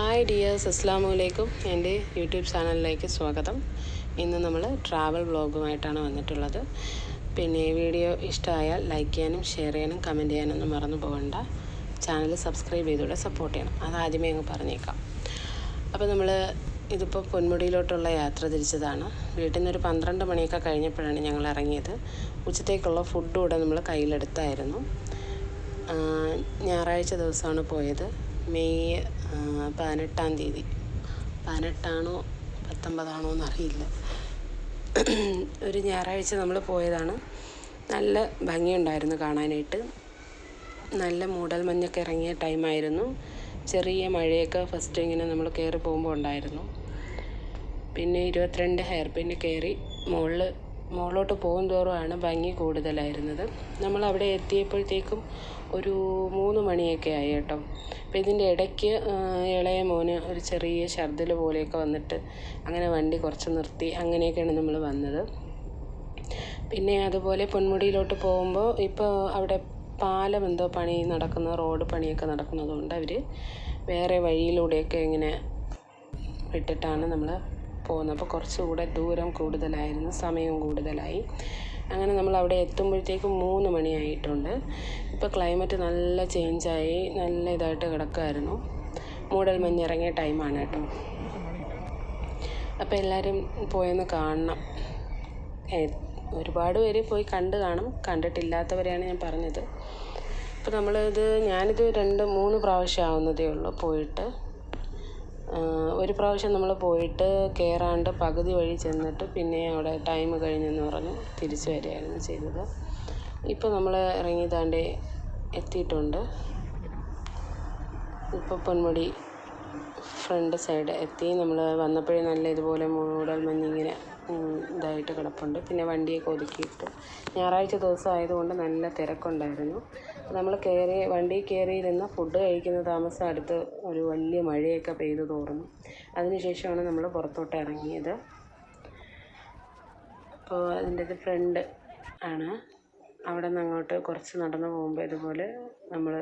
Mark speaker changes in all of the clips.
Speaker 1: Hi dears അസ്സാം വലൈക്കും എന്റെ യൂട്യൂബ് ചാനലിലേക്ക് സ്വാഗതം. ഇന്ന് നമ്മൾ ട്രാവൽ വ്ളോഗുമായിട്ടാണ് വന്നിട്ടുള്ളത്. പിന്നെ വീഡിയോ ഇഷ്ടമായാൽ ലൈക്ക് ചെയ്യാനും ഷെയർ ചെയ്യാനും കമന്റ് ചെയ്യാനൊന്നും മറന്നു പോകണ്ട. ചാനൽ സബ്സ്ക്രൈബ് ചെയ്തുകൂടെ സപ്പോർട്ട് ചെയ്യണം. അത് ആദ്യമേ അങ്ങ് പറഞ്ഞേക്കാം. അപ്പോൾ നമ്മൾ ഇതിപ്പോൾ പൊന്മുടിയിലോട്ടുള്ള യാത്ര തിരിച്ചതാണ്. വീട്ടിൽ നിന്നൊരു പന്ത്രണ്ട് മണിയൊക്കെ കഴിഞ്ഞപ്പോഴാണ് ഞങ്ങൾ ഇറങ്ങിയത്. ഉച്ചത്തേക്കുള്ള ഫുഡ് കൂടെ നമ്മൾ കയ്യിലെടുത്തായിരുന്നു. ഞായറാഴ്ച ദിവസമാണ് പോയത്. മെയ് പതിനെട്ടാം തീയതി. പതിനെട്ടാണോ പത്തൊമ്പതാണോ എന്നറിയില്ല. ഒരു ഞായറാഴ്ച നമ്മൾ പോയതാണ്. നല്ല ഭംഗിയുണ്ടായിരുന്നു കാണാനായിട്ട്. നല്ല മൂടൽ മഞ്ഞൊക്കെ ഇറങ്ങിയ ടൈമായിരുന്നു ചെറിയ മഴയൊക്കെ ഫസ്റ്റ് ഇങ്ങനെ നമ്മൾ കയറി പോകുമ്പോൾ ഉണ്ടായിരുന്നു. പിന്നെ ഇരുപത്തിരണ്ട് ഹെയർ പിന്ന് കയറി മുകളിൽ മുകളിലോട്ട് പോകും തോറുമാണ് ഭംഗി കൂടുതലായിരുന്നത്. നമ്മൾ അവിടെ എത്തിയപ്പോഴത്തേക്കും ഒരു മൂന്ന് മണിയൊക്കെ ആയി കേട്ടോ. അപ്പോൾ ഇതിന്റെ ഇടയ്ക്ക് ഇളയ മോന് ഒരു ചെറിയ ഛർദ്ദിൽ പോലെയൊക്കെ വന്നിട്ട് അങ്ങനെ വണ്ടി കുറച്ച് നിർത്തി അങ്ങനെയൊക്കെയാണ് നമ്മൾ വന്നത്. പിന്നെ അതുപോലെ പൊന്മുടിയിലോട്ട് പോകുമ്പോൾ ഇപ്പോൾ അവിടെ പാലം എന്തോ പണി നടക്കുന്ന റോഡ് പണിയൊക്കെ നടക്കുന്നതുകൊണ്ട് അവർ വേറെ വഴിയിലൂടെയൊക്കെ ഇങ്ങനെ വിട്ടിട്ടാണ് നമ്മൾ പോകുന്നത്. അപ്പോൾ കുറച്ചുകൂടെ ദൂരം കൂടുതലായിരുന്നു. സമയവും കൂടുതലായി. അങ്ങനെ നമ്മൾ അവിടെ എത്തുമ്പോഴത്തേക്കും മൂന്ന് മണിയായിട്ടുണ്ട്. ഇപ്പോൾ ക്ലൈമറ്റ് നല്ല ചേഞ്ചായി നല്ല ഇതായിട്ട് കിടക്കുമായിരുന്നു മൂടൽ മഞ്ഞിറങ്ങിയ ടൈമാണ് കേട്ടോ. അപ്പോൾ എല്ലാവരും പോയൊന്ന് കാണണം. ഒരുപാട് പേര് പോയി കണ്ട് കാണും. കണ്ടിട്ടില്ലാത്തവരെയാണ് ഞാൻ പറഞ്ഞത്. അപ്പോൾ നമ്മളിത് ഞാനിത് രണ്ട് മൂന്ന് പ്രാവശ്യം ആവുന്നതേ ഉള്ളൂ പോയിട്ട്. ഒരു പ്രാവശ്യം നമ്മൾ പോയിട്ട് കയറാണ്ട് പകുതി വഴി ചെന്നിട്ട് പിന്നെ അവിടെ ടൈം കഴിഞ്ഞെന്ന് പറഞ്ഞ് തിരിച്ചു വരികയായിരുന്നു ചെയ്തത്. ഇപ്പോൾ നമ്മൾ ഇറങ്ങി താണ്ടി എത്തിയിട്ടുണ്ട്. ഇപ്പോൾ പൊന്മുടി ഫ്രണ്ട് സൈഡ് എത്തി. നമ്മൾ വന്നപ്പോഴേ നല്ല ഇതുപോലെ മൂടൽ മഞ്ഞിങ്ങനെ ഇതായിട്ട് കിടപ്പുണ്ട്. പിന്നെ വണ്ടിയൊക്കെ ഒതുക്കിയിട്ട്. ഞായറാഴ്ച ദിവസം ആയതുകൊണ്ട് നല്ല തിരക്കുണ്ടായിരുന്നു. നമ്മൾ കയറി വണ്ടി കയറിയിരുന്ന ഫുഡ് കഴിക്കുന്ന താമസം അടുത്ത് ഒരു വലിയ മഴയൊക്കെ പെയ്തു തോർന്നു. അതിനുശേഷമാണ് നമ്മൾ പുറത്തോട്ട് ഇറങ്ങിയത്. അപ്പോൾ അതിന്റെ ഇത് ഫ്രണ്ട് ആണ്. അവിടെ നിന്ന് അങ്ങോട്ട് കുറച്ച് നടന്നു പോകുമ്പോൾ ഇതുപോലെ നമ്മൾ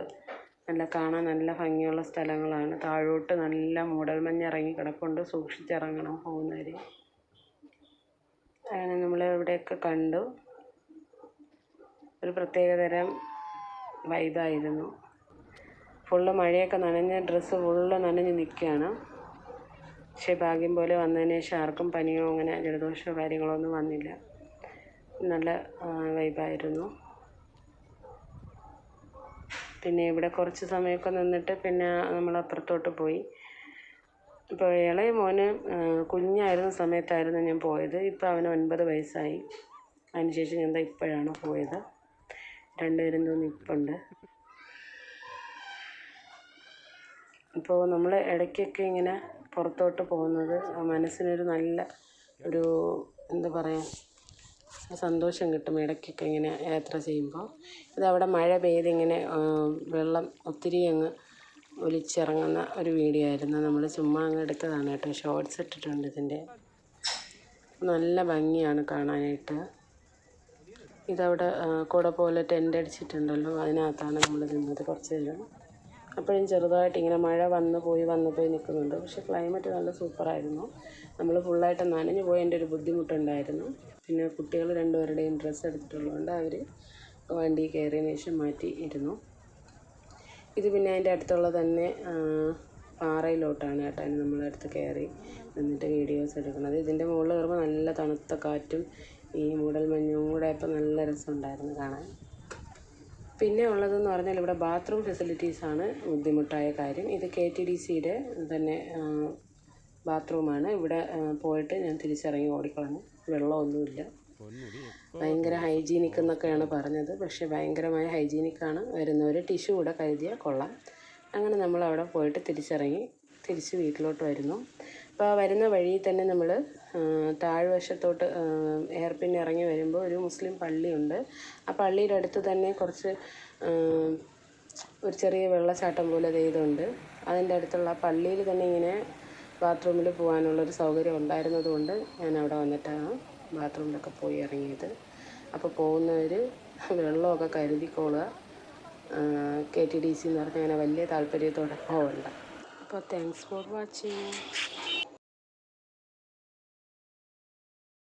Speaker 1: നല്ല കാണാൻ നല്ല ഭംഗിയുള്ള സ്ഥലങ്ങളാണ്. താഴോട്ട് നല്ല മൂടൽമഞ്ഞ് ഇറങ്ങി കിടപ്പുണ്ട്. സൂക്ഷിച്ചിറങ്ങണം പോകുന്നവർ അങ്ങനെ നമ്മൾ ഇവിടെയൊക്കെ കണ്ടു. ഒരു പ്രത്യേകതരം വൈബായിരുന്നു ഫുള്ള് മഴയൊക്കെ നനഞ്ഞ ഡ്രസ്സ് ഫുള്ള് നനഞ്ഞ് നിൽക്കുകയാണ്. പക്ഷേ ഭാഗ്യം പോലെ വന്നതിന് ശേഷം ആർക്കും പനിയോ അങ്ങനെ ജലദോഷമോ കാര്യങ്ങളോ ഒന്നും വന്നില്ല. നല്ല വൈബായിരുന്നു. പിന്നെ ഇവിടെ കുറച്ച് സമയമൊക്കെ നിന്നിട്ട് പിന്നെ നമ്മൾ അപ്പുറത്തോട്ട് പോയി. ഇപ്പോൾ ഇളയ മോന് കുഞ്ഞായിരുന്ന സമയത്തായിരുന്നു ഞാൻ പോയത്. ഇപ്പോൾ അവന് ഒൻപത് വയസ്സായി. അതിനുശേഷം ഞാൻ ഇപ്പോഴാണ് പോയത്. രണ്ടുപേരും തോന്നി ഇപ്പുണ്ട് നമ്മൾ ഇടയ്ക്കൊക്കെ ഇങ്ങനെ പുറത്തോട്ട് പോകുന്നത് മനസ്സിനൊരു നല്ല ഒരു എന്താ പറയുക സന്തോഷം കിട്ടും ഇടയ്ക്കൊക്കെ ഇങ്ങനെ യാത്ര ചെയ്യുമ്പോൾ ഇതവിടെ മഴ പെയ്ത് ഇങ്ങനെ വെള്ളം ഒത്തിരി അങ്ങ് ഒലിച്ചിറങ്ങുന്ന ഒരു വീഡിയോ ആയിരുന്നു. നമ്മൾ ചുമ്മാ അങ്ങ് എടുത്തതാണ് കേട്ടോ. ഷോർട്സ് ഇട്ടിട്ടുണ്ട് ഇതിന്റെ നല്ല ഭംഗിയാണ് കാണാനായിട്ട്. ഇതവിടെ കുട പോലെ ടെന്റ് അടിച്ചിട്ടുണ്ടല്ലോ. അതിനകത്താണ് നമ്മൾ നിന്നത് കുറച്ച് നേരം അപ്പോഴും ചെറുതായിട്ട് ഇങ്ങനെ മഴ വന്ന് പോയി വന്ന് പോയി നിൽക്കുന്നുണ്ട്. പക്ഷേ ക്ലൈമറ്റ് നല്ല സൂപ്പറായിരുന്നു. നമ്മൾ ഫുള്ളായിട്ട് നനഞ്ഞു പോയതിന്റെ ഒരു ബുദ്ധിമുട്ടുണ്ടായിരുന്നു. പിന്നെ കുട്ടികൾ രണ്ടുപേരുടെയും ഡ്രസ്സ് എടുത്തിട്ടുള്ളതുകൊണ്ട് അവർ വണ്ടി കയറിയതിന് ശേഷം മാറ്റി ഇരുന്നു. ഇത് പിന്നെ അതിന്റെ അടുത്തുള്ള തന്നെ പാറയിലോട്ടാണ് കേട്ടോ നമ്മളടുത്ത് കയറി നിന്നിട്ട് വീഡിയോസ് എടുക്കുന്നത്. ഇതിന്റെ മുകളിൽ കയറുമ്പോൾ നല്ല തണുത്ത കാറ്റും ഈ മൂടൽ മഞ്ഞും കൂടെ ഇപ്പം നല്ല രസമുണ്ടായിരുന്നു കാണാൻ. പിന്നെ ഉള്ളതെന്ന് പറഞ്ഞാൽ ഇവിടെ ബാത്റൂം ഫെസിലിറ്റീസാണ് ബുദ്ധിമുട്ടായ കാര്യം. ഇത് കെ ടി ഡി സിയുടെ തന്നെ ബാത്റൂമാണ് ഇവിടെ പോയിട്ട് ഞാൻ തിരിച്ചിറങ്ങി ഓടിക്കളഞ്ഞു. വെള്ളമൊന്നുമില്ല ഭയങ്കര ഹൈജീനിക് എന്നൊക്കെയാണ് പറഞ്ഞത്. പക്ഷേ ഭയങ്കരമായ ഹൈജീനിക്കാണ് വരുന്നവർ ടിഷ്യൂ കൂടെ കരുതിയാൽ കൊള്ളാം. അങ്ങനെ നമ്മൾ അവിടെ പോയിട്ട് തിരിച്ചിറങ്ങി തിരിച്ച് വീട്ടിലോട്ട് വരുന്നു. അപ്പോൾ വരുന്ന വഴിയിൽ തന്നെ നമ്മൾ താഴ്വശത്തോട്ട് എയർപിൻ ഇറങ്ങി വരുമ്പോൾ ഒരു മുസ്ലിം പള്ളിയുണ്ട്. ആ പള്ളിയുടെ അടുത്ത് തന്നെ കുറച്ച് ഒരു ചെറിയ വെള്ളച്ചാട്ടം പോലെ ദേ ഇതുണ്ട് അതിന്റെ അടുത്തുള്ള പള്ളിയിൽ തന്നെ ഇങ്ങനെ ബാത്റൂമിൽ പോകാനുള്ളൊരു സൗകര്യം ഉണ്ടായിരുന്നതുകൊണ്ട് ഞാൻ അവിടെ വന്നിട്ടാണ് ബാത്റൂമിലൊക്കെ പോയി ഇറങ്ങിയത്. അപ്പോൾ പോകുന്നവർ വെള്ളമൊക്കെ കരുതിക്കോളുക. കെ ടി ഡി സി എന്ന് പറഞ്ഞാൽ അങ്ങനെ വലിയ താല്പര്യത്തോടെ പോകണ്ട അപ്പോൾ താങ്ക്സ് ഫോർ വാച്ചിങ്